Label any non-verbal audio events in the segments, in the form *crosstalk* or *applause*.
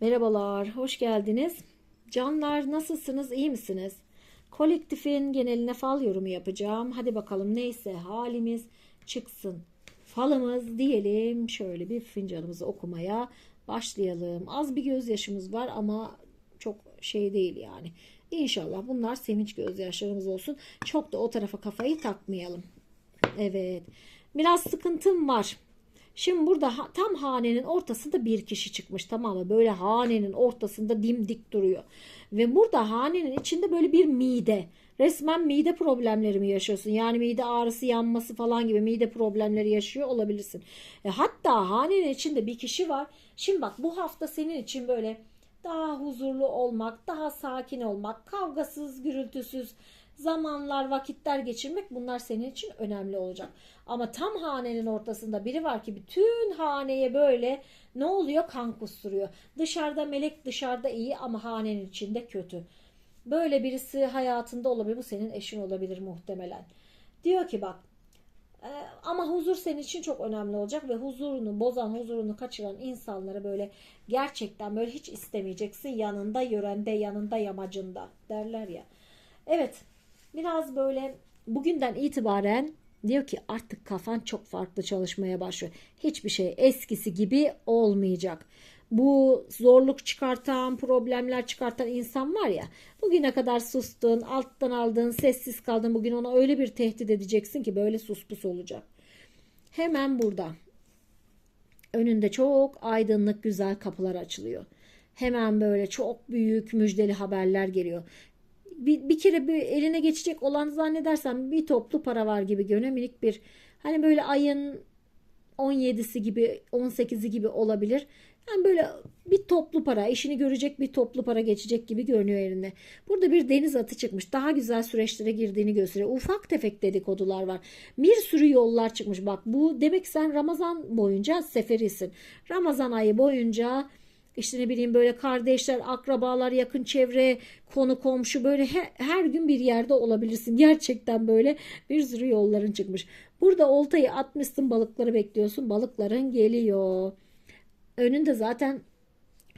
Merhabalar, hoş geldiniz. Canlar nasılsınız, iyi misiniz? Kolektifin geneline fal yorumu yapacağım. Hadi bakalım neyse halimiz çıksın. Falımız diyelim şöyle bir fincanımızı okumaya başlayalım. Az bir gözyaşımız var ama çok şey değil yani. İnşallah bunlar sevinç gözyaşlarımız olsun. Çok da o tarafa kafayı takmayalım. Evet. Biraz sıkıntım var. Şimdi burada ha- tam hanenin ortasında bir kişi çıkmış tamam mı? Böyle hanenin ortasında dimdik duruyor. Ve burada hanenin içinde böyle bir mide. Resmen mide problemleri mi yaşıyorsun? Yani mide ağrısı, yanması falan gibi mide problemleri yaşıyor olabilirsin. E, hatta hanenin içinde bir kişi var. Şimdi bak bu hafta senin için böyle daha huzurlu olmak, daha sakin olmak, kavgasız, gürültüsüz zamanlar, vakitler geçirmek bunlar senin için önemli olacak. Ama tam hanenin ortasında biri var ki bütün haneye böyle ne oluyor? Kan kusturuyor. Dışarıda melek dışarıda iyi ama hanenin içinde kötü. Böyle birisi hayatında olabilir. Bu senin eşin olabilir muhtemelen. Diyor ki bak e, ama huzur senin için çok önemli olacak ve huzurunu bozan, huzurunu kaçıran insanları böyle gerçekten böyle hiç istemeyeceksin. Yanında, yörende, yanında, yamacında derler ya. Evet, biraz böyle bugünden itibaren diyor ki artık kafan çok farklı çalışmaya başlıyor. Hiçbir şey eskisi gibi olmayacak. Bu zorluk çıkartan, problemler çıkartan insan var ya. Bugüne kadar sustun, alttan aldın, sessiz kaldın. Bugün ona öyle bir tehdit edeceksin ki böyle suspus olacak. Hemen burada. Önünde çok aydınlık güzel kapılar açılıyor. Hemen böyle çok büyük müjdeli haberler geliyor. Bir, bir kere bir eline geçecek olan zannedersem bir toplu para var gibi görünüyor. Minik bir hani böyle ayın 17'si gibi 18'i gibi olabilir. Yani böyle bir toplu para, işini görecek bir toplu para geçecek gibi görünüyor elinde. Burada bir deniz atı çıkmış. Daha güzel süreçlere girdiğini gösteriyor. Ufak tefek dedikodular var. Bir sürü yollar çıkmış. Bak bu demek sen Ramazan boyunca seferisin. Ramazan ayı boyunca işte ne bileyim böyle kardeşler, akrabalar, yakın çevre, konu komşu böyle he- her gün bir yerde olabilirsin. Gerçekten böyle bir sürü yolların çıkmış. Burada oltayı atmışsın balıkları bekliyorsun. Balıkların geliyor. Önünde zaten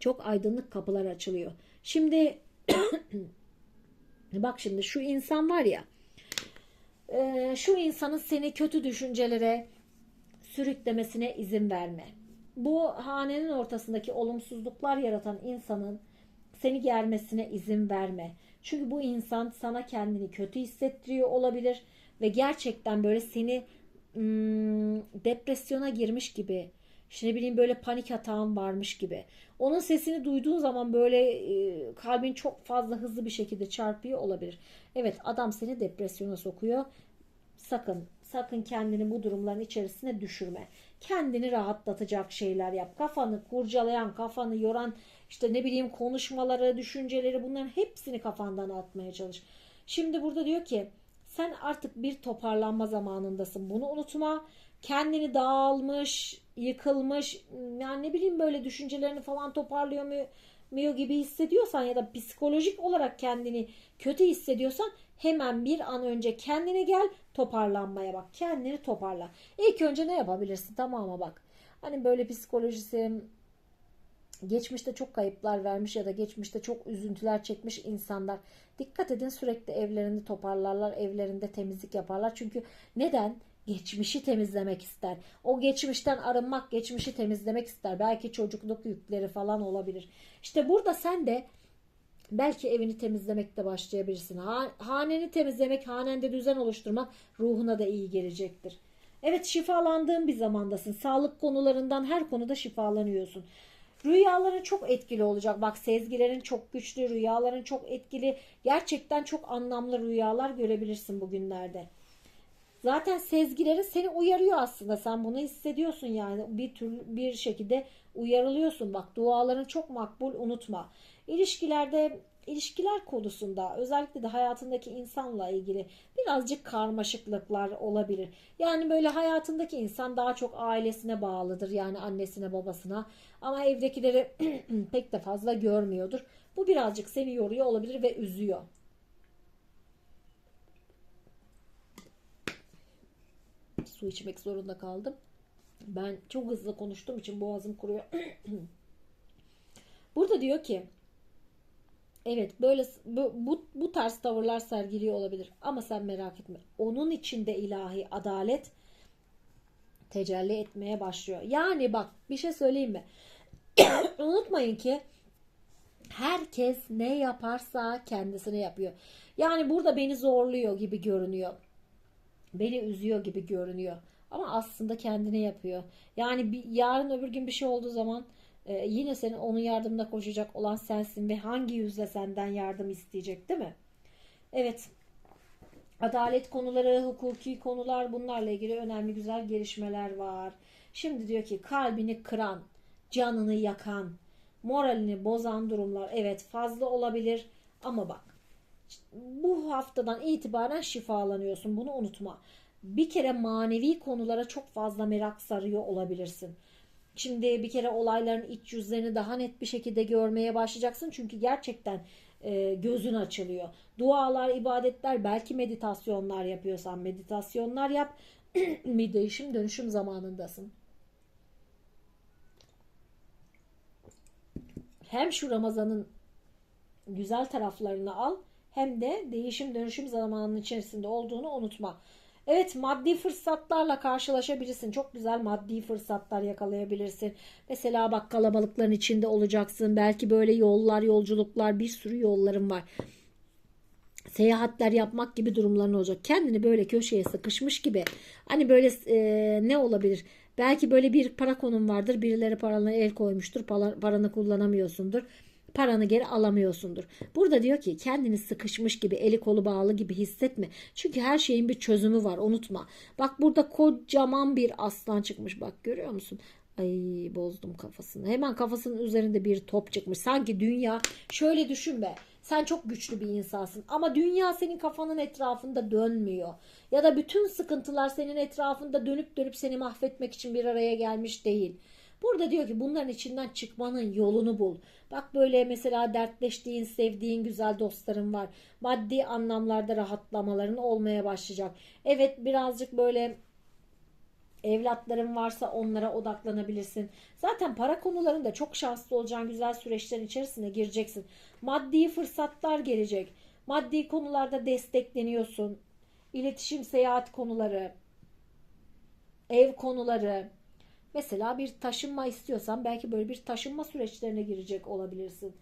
çok aydınlık kapılar açılıyor. Şimdi *clears throat* bak şimdi şu insan var ya e, şu insanın seni kötü düşüncelere sürüklemesine izin verme. Bu hanenin ortasındaki olumsuzluklar yaratan insanın seni germesine izin verme. Çünkü bu insan sana kendini kötü hissettiriyor olabilir ve gerçekten böyle seni hmm, depresyona girmiş gibi işte ne bileyim böyle panik atağın varmış gibi. Onun sesini duyduğun zaman böyle e, kalbin çok fazla hızlı bir şekilde çarpıyor olabilir. Evet adam seni depresyona sokuyor. Sakın sakın kendini bu durumların içerisine düşürme. Kendini rahatlatacak şeyler yap. Kafanı kurcalayan, kafanı yoran işte ne bileyim konuşmaları, düşünceleri bunların hepsini kafandan atmaya çalış. Şimdi burada diyor ki sen artık bir toparlanma zamanındasın. Bunu unutma. Kendini dağılmış, yıkılmış, yani ne bileyim böyle düşüncelerini falan toparlıyor mu? Mio gibi hissediyorsan ya da psikolojik olarak kendini kötü hissediyorsan hemen bir an önce kendine gel toparlanmaya bak. Kendini toparla. İlk önce ne yapabilirsin? Tamam mı bak. Hani böyle psikolojisi geçmişte çok kayıplar vermiş ya da geçmişte çok üzüntüler çekmiş insanlar dikkat edin sürekli evlerini toparlarlar, evlerinde temizlik yaparlar. Çünkü neden? Geçmişi temizlemek ister. O geçmişten arınmak, geçmişi temizlemek ister. Belki çocukluk yükleri falan olabilir. İşte burada sen de belki evini temizlemekle başlayabilirsin. Ha- haneni temizlemek, hanende düzen oluşturmak ruhuna da iyi gelecektir. Evet şifalandığın bir zamandasın. Sağlık konularından her konuda şifalanıyorsun. Rüyaların çok etkili olacak. Bak sezgilerin çok güçlü, rüyaların çok etkili. Gerçekten çok anlamlı rüyalar görebilirsin bugünlerde. Zaten sezgileri seni uyarıyor aslında. Sen bunu hissediyorsun yani bir tür bir şekilde uyarılıyorsun. Bak duaların çok makbul unutma. İlişkilerde ilişkiler konusunda özellikle de hayatındaki insanla ilgili birazcık karmaşıklıklar olabilir. Yani böyle hayatındaki insan daha çok ailesine bağlıdır. Yani annesine babasına ama evdekileri *clears throat* pek de fazla görmüyordur. Bu birazcık seni yoruyor olabilir ve üzüyor. Su içmek zorunda kaldım. Ben çok hızlı konuştuğum için boğazım kuruyor. *clears throat* Burada diyor ki evet böyle bu, bu, bu tarz tavırlar sergiliyor olabilir ama sen merak etme. Onun içinde ilahi adalet tecelli etmeye başlıyor. Yani bak bir şey söyleyeyim mi? *coughs* Unutmayın ki herkes ne yaparsa kendisine yapıyor. Yani burada beni zorluyor gibi görünüyor. Beni üzüyor gibi görünüyor. Ama aslında kendine yapıyor. Yani bir, yarın öbür gün bir şey olduğu zaman e, yine senin onun yardımına koşacak olan sensin ve hangi yüzle senden yardım isteyecek değil mi? Evet. Adalet konuları, hukuki konular bunlarla ilgili önemli güzel gelişmeler var. Şimdi diyor ki kalbini kıran, canını yakan, moralini bozan durumlar evet fazla olabilir ama bak bu haftadan itibaren şifalanıyorsun bunu unutma. Bir kere manevi konulara çok fazla merak sarıyor olabilirsin. Şimdi bir kere olayların iç yüzlerini daha net bir şekilde görmeye başlayacaksın. Çünkü gerçekten e, gözün açılıyor. Dualar, ibadetler, belki meditasyonlar yapıyorsan meditasyonlar yap. *clears throat* bir değişim dönüşüm zamanındasın. Hem şu Ramazan'ın güzel taraflarını al hem de değişim dönüşüm zamanının içerisinde olduğunu unutma. Evet maddi fırsatlarla karşılaşabilirsin. Çok güzel maddi fırsatlar yakalayabilirsin. Mesela bak kalabalıkların içinde olacaksın. Belki böyle yollar, yolculuklar, bir sürü yolların var. Seyahatler yapmak gibi durumların olacak. Kendini böyle köşeye sıkışmış gibi. Hani böyle e, ne olabilir? Belki böyle bir para konum vardır. Birileri paranı el koymuştur. Paranı kullanamıyorsundur paranı geri alamıyorsundur. Burada diyor ki kendini sıkışmış gibi eli kolu bağlı gibi hissetme. Çünkü her şeyin bir çözümü var unutma. Bak burada kocaman bir aslan çıkmış bak görüyor musun? Ay bozdum kafasını. Hemen kafasının üzerinde bir top çıkmış. Sanki dünya şöyle düşün be. Sen çok güçlü bir insansın ama dünya senin kafanın etrafında dönmüyor. Ya da bütün sıkıntılar senin etrafında dönüp dönüp seni mahvetmek için bir araya gelmiş değil. Burada diyor ki bunların içinden çıkmanın yolunu bul. Bak böyle mesela dertleştiğin, sevdiğin güzel dostların var. Maddi anlamlarda rahatlamaların olmaya başlayacak. Evet birazcık böyle evlatların varsa onlara odaklanabilirsin. Zaten para konularında çok şanslı olacağın güzel süreçlerin içerisine gireceksin. Maddi fırsatlar gelecek. Maddi konularda destekleniyorsun. İletişim, seyahat konuları, ev konuları, Mesela bir taşınma istiyorsan belki böyle bir taşınma süreçlerine girecek olabilirsin.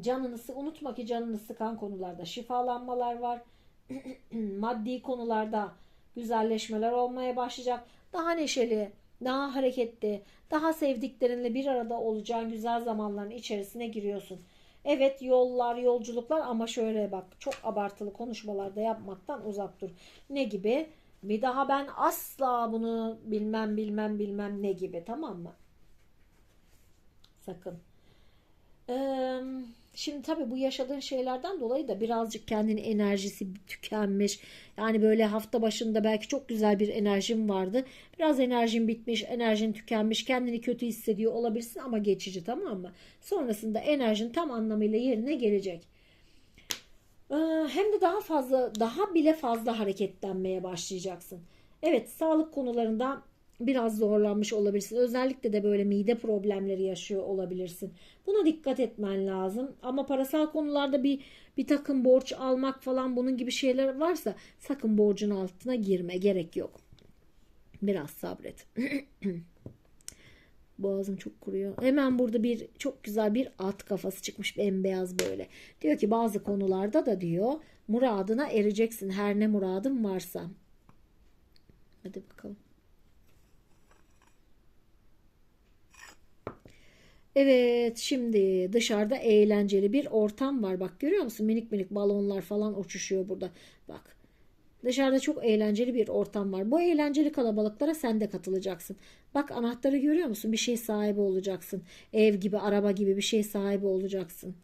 Canını unutma ki canını sıkan konularda şifalanmalar var. *clears throat* Maddi konularda güzelleşmeler olmaya başlayacak. Daha neşeli, daha hareketli, daha sevdiklerinle bir arada olacağın güzel zamanların içerisine giriyorsun. Evet yollar, yolculuklar ama şöyle bak çok abartılı konuşmalarda yapmaktan uzak dur. Ne gibi? Bir daha ben asla bunu bilmem bilmem bilmem ne gibi tamam mı? Sakın. Ee, şimdi tabii bu yaşadığın şeylerden dolayı da birazcık kendini enerjisi tükenmiş. Yani böyle hafta başında belki çok güzel bir enerjin vardı. Biraz enerjin bitmiş, enerjin tükenmiş, kendini kötü hissediyor olabilirsin ama geçici tamam mı? Sonrasında enerjin tam anlamıyla yerine gelecek. Ee, hem de daha fazla daha bile fazla hareketlenmeye başlayacaksın. Evet sağlık konularında biraz zorlanmış olabilirsin. Özellikle de böyle mide problemleri yaşıyor olabilirsin. Buna dikkat etmen lazım. Ama parasal konularda bir bir takım borç almak falan bunun gibi şeyler varsa sakın borcun altına girme. Gerek yok. Biraz sabret. *clears throat* Boğazım çok kuruyor. Hemen burada bir çok güzel bir at kafası çıkmış bembeyaz böyle. Diyor ki bazı konularda da diyor muradına ereceksin her ne muradın varsa. Hadi bakalım. Evet şimdi dışarıda eğlenceli bir ortam var. Bak görüyor musun? Minik minik balonlar falan uçuşuyor burada. Bak Dışarıda çok eğlenceli bir ortam var. Bu eğlenceli kalabalıklara sen de katılacaksın. Bak anahtarı görüyor musun? Bir şey sahibi olacaksın. Ev gibi, araba gibi bir şey sahibi olacaksın.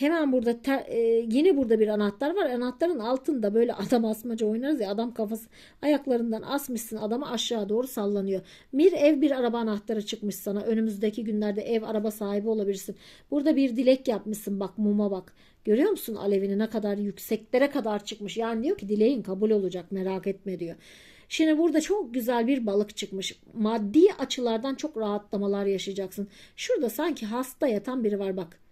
Hemen burada e, yine burada bir anahtar var. Anahtarın altında böyle adam asmaca oynarız ya adam kafası ayaklarından asmışsın adamı aşağı doğru sallanıyor. Bir ev bir araba anahtarı çıkmış sana. Önümüzdeki günlerde ev araba sahibi olabilirsin. Burada bir dilek yapmışsın bak muma bak. Görüyor musun alevini ne kadar yükseklere kadar çıkmış. Yani diyor ki dileğin kabul olacak merak etme diyor. Şimdi burada çok güzel bir balık çıkmış. Maddi açılardan çok rahatlamalar yaşayacaksın. Şurada sanki hasta yatan biri var bak.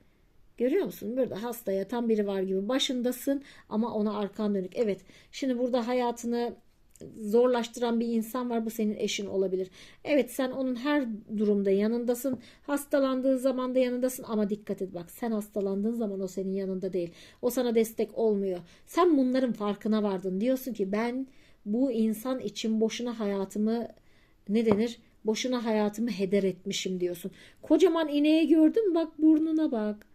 Görüyor musun? Burada hasta yatan biri var gibi. Başındasın ama ona arkan dönük. Evet. Şimdi burada hayatını zorlaştıran bir insan var. Bu senin eşin olabilir. Evet sen onun her durumda yanındasın. Hastalandığı zaman da yanındasın ama dikkat et bak. Sen hastalandığın zaman o senin yanında değil. O sana destek olmuyor. Sen bunların farkına vardın. Diyorsun ki ben bu insan için boşuna hayatımı ne denir? Boşuna hayatımı heder etmişim diyorsun. Kocaman ineği gördün? Bak burnuna bak.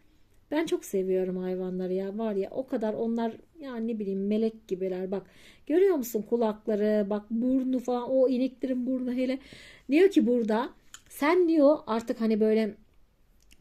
Ben çok seviyorum hayvanları ya. Var ya o kadar onlar yani ne bileyim melek gibiler. Bak görüyor musun kulakları bak burnu falan o ineklerin burnu hele. Diyor ki burada sen diyor artık hani böyle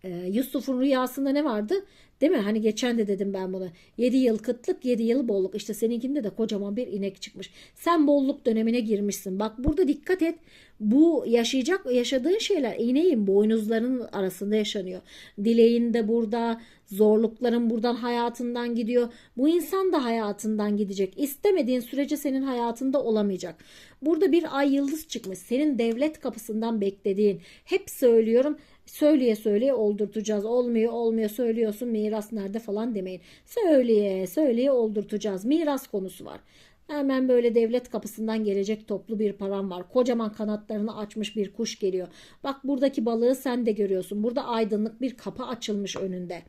e, Yusuf'un rüyasında ne vardı? Değil mi? Hani geçen de dedim ben bunu. 7 yıl kıtlık, 7 yıl bolluk. İşte seninkinde de kocaman bir inek çıkmış. Sen bolluk dönemine girmişsin. Bak burada dikkat et. Bu yaşayacak yaşadığın şeyler ineğin boynuzlarının arasında yaşanıyor. Dileğin de burada, zorlukların buradan hayatından gidiyor. Bu insan da hayatından gidecek. İstemediğin sürece senin hayatında olamayacak. Burada bir ay yıldız çıkmış. Senin devlet kapısından beklediğin. Hep söylüyorum söyleye söyleye oldurtacağız. Olmuyor olmuyor söylüyorsun miras nerede falan demeyin. Söyleye söyleye oldurtacağız. Miras konusu var. Hemen böyle devlet kapısından gelecek toplu bir param var. Kocaman kanatlarını açmış bir kuş geliyor. Bak buradaki balığı sen de görüyorsun. Burada aydınlık bir kapı açılmış önünde.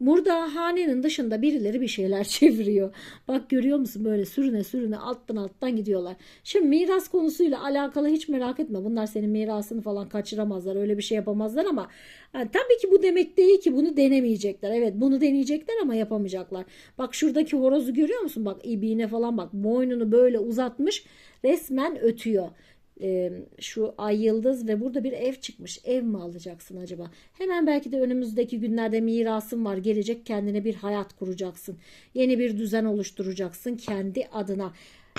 Burada hanenin dışında birileri bir şeyler *laughs* çeviriyor. Bak görüyor musun böyle sürüne sürüne alttan alttan gidiyorlar. Şimdi miras konusuyla alakalı hiç merak etme. Bunlar senin mirasını falan kaçıramazlar. Öyle bir şey yapamazlar ama yani tabii ki bu demek değil ki bunu denemeyecekler. Evet bunu deneyecekler ama yapamayacaklar. Bak şuradaki horozu görüyor musun? Bak ibiğine falan bak boynunu böyle uzatmış resmen ötüyor e, şu ay yıldız ve burada bir ev çıkmış. Ev mi alacaksın acaba? Hemen belki de önümüzdeki günlerde mirasın var. Gelecek kendine bir hayat kuracaksın. Yeni bir düzen oluşturacaksın kendi adına.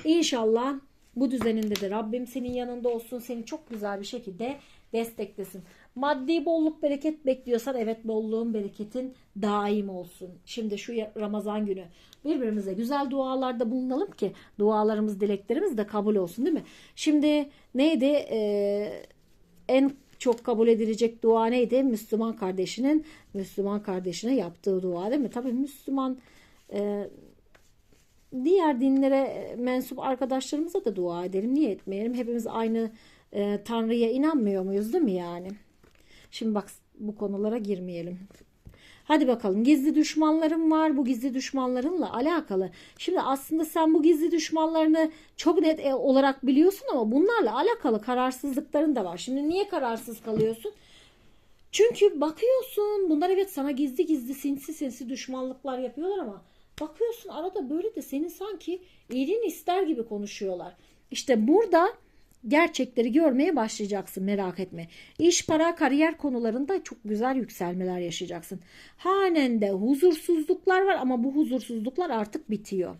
İnşallah bu düzeninde de Rabbim senin yanında olsun. Seni çok güzel bir şekilde desteklesin. Maddi bolluk bereket bekliyorsan evet bolluğun bereketin daim olsun. Şimdi şu Ramazan günü birbirimize güzel dualarda bulunalım ki dualarımız dileklerimiz de kabul olsun değil mi? Şimdi neydi ee, en çok kabul edilecek dua neydi? Müslüman kardeşinin Müslüman kardeşine yaptığı dua değil mi? Tabii Müslüman e, diğer dinlere mensup arkadaşlarımıza da dua edelim. Niye etmeyelim? Hepimiz aynı e, Tanrı'ya inanmıyor muyuz değil mi yani? Şimdi bak bu konulara girmeyelim. Hadi bakalım gizli düşmanlarım var. Bu gizli düşmanlarınla alakalı. Şimdi aslında sen bu gizli düşmanlarını çok net e, olarak biliyorsun ama bunlarla alakalı kararsızlıkların da var. Şimdi niye kararsız kalıyorsun? Çünkü bakıyorsun bunlar evet sana gizli gizli sinsi sinsi düşmanlıklar yapıyorlar ama bakıyorsun arada böyle de senin sanki iyiliğini ister gibi konuşuyorlar. İşte burada gerçekleri görmeye başlayacaksın merak etme. İş, para, kariyer konularında çok güzel yükselmeler yaşayacaksın. Hanende huzursuzluklar var ama bu huzursuzluklar artık bitiyor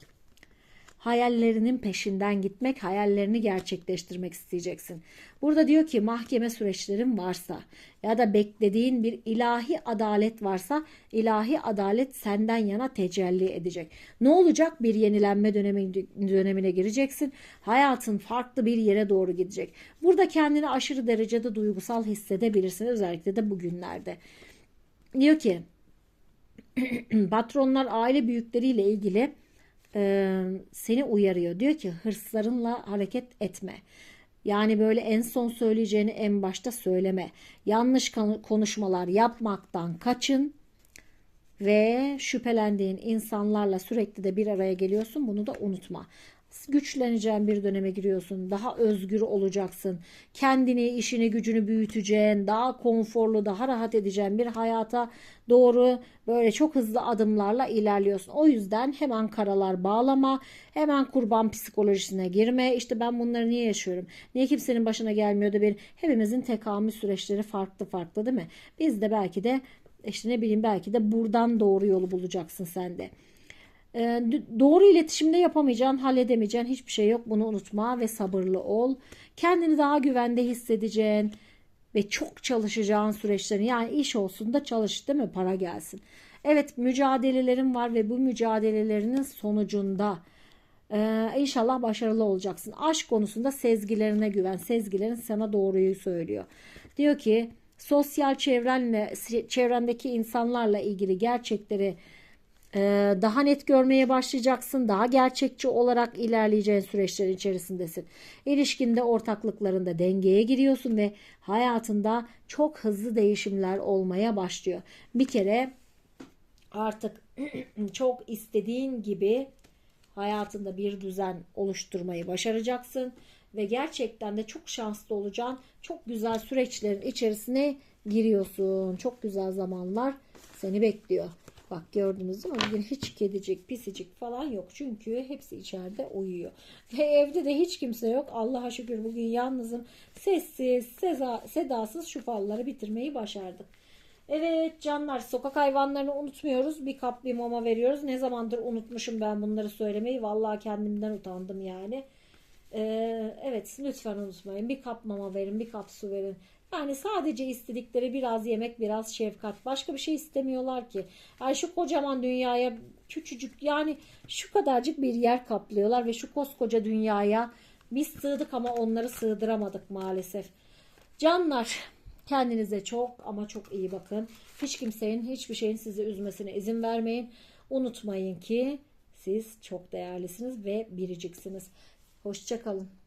hayallerinin peşinden gitmek, hayallerini gerçekleştirmek isteyeceksin. Burada diyor ki mahkeme süreçlerin varsa ya da beklediğin bir ilahi adalet varsa ilahi adalet senden yana tecelli edecek. Ne olacak? Bir yenilenme dönemi, dönemine gireceksin. Hayatın farklı bir yere doğru gidecek. Burada kendini aşırı derecede duygusal hissedebilirsin özellikle de bugünlerde. Diyor ki *clears throat* patronlar aile büyükleriyle ilgili e, seni uyarıyor. Diyor ki hırslarınla hareket etme. Yani böyle en son söyleyeceğini en başta söyleme. Yanlış konuşmalar yapmaktan kaçın ve şüphelendiğin insanlarla sürekli de bir araya geliyorsun. Bunu da unutma güçleneceğin bir döneme giriyorsun. Daha özgür olacaksın. Kendini, işini, gücünü büyüteceğin, daha konforlu, daha rahat edeceğin bir hayata doğru böyle çok hızlı adımlarla ilerliyorsun. O yüzden hemen karalar bağlama, hemen kurban psikolojisine girme. İşte ben bunları niye yaşıyorum? Niye kimsenin başına gelmiyor da benim? Hepimizin tekamül süreçleri farklı farklı değil mi? Biz de belki de işte ne bileyim belki de buradan doğru yolu bulacaksın sen de. Ee, doğru iletişimde yapamayacağın, halledemeyeceğin hiçbir şey yok. Bunu unutma ve sabırlı ol. Kendini daha güvende hissedeceğin ve çok çalışacağın süreçlerin yani iş olsun da çalış değil mi? Para gelsin. Evet mücadelelerin var ve bu mücadelelerinin sonucunda Ee, inşallah başarılı olacaksın. Aşk konusunda sezgilerine güven. Sezgilerin sana doğruyu söylüyor. Diyor ki sosyal çevrenle çevrendeki insanlarla ilgili gerçekleri daha net görmeye başlayacaksın. Daha gerçekçi olarak ilerleyeceğin süreçlerin içerisindesin. İlişkinde ortaklıklarında dengeye giriyorsun ve hayatında çok hızlı değişimler olmaya başlıyor. Bir kere artık *clears throat* çok istediğin gibi hayatında bir düzen oluşturmayı başaracaksın ve gerçekten de çok şanslı olacaksın. Çok güzel süreçlerin içerisine giriyorsun. Çok güzel zamanlar seni bekliyor. Bak gördünüz değil mi? Bugün hiç kedicik, pisicik falan yok. Çünkü hepsi içeride uyuyor. Ve evde de hiç kimse yok. Allah'a şükür bugün yalnızım. Sessiz, seza, sedasız şu falları bitirmeyi başardık. Evet canlar sokak hayvanlarını unutmuyoruz. Bir kap bir mama veriyoruz. Ne zamandır unutmuşum ben bunları söylemeyi. Vallahi kendimden utandım yani. Ee, evet lütfen unutmayın. Bir kap mama verin, bir kap su verin. Yani sadece istedikleri biraz yemek, biraz şefkat. Başka bir şey istemiyorlar ki. Yani şu kocaman dünyaya küçücük yani şu kadarcık bir yer kaplıyorlar ve şu koskoca dünyaya biz sığdık ama onları sığdıramadık maalesef. Canlar kendinize çok ama çok iyi bakın. Hiç kimsenin hiçbir şeyin sizi üzmesine izin vermeyin. Unutmayın ki siz çok değerlisiniz ve biriciksiniz. Hoşçakalın.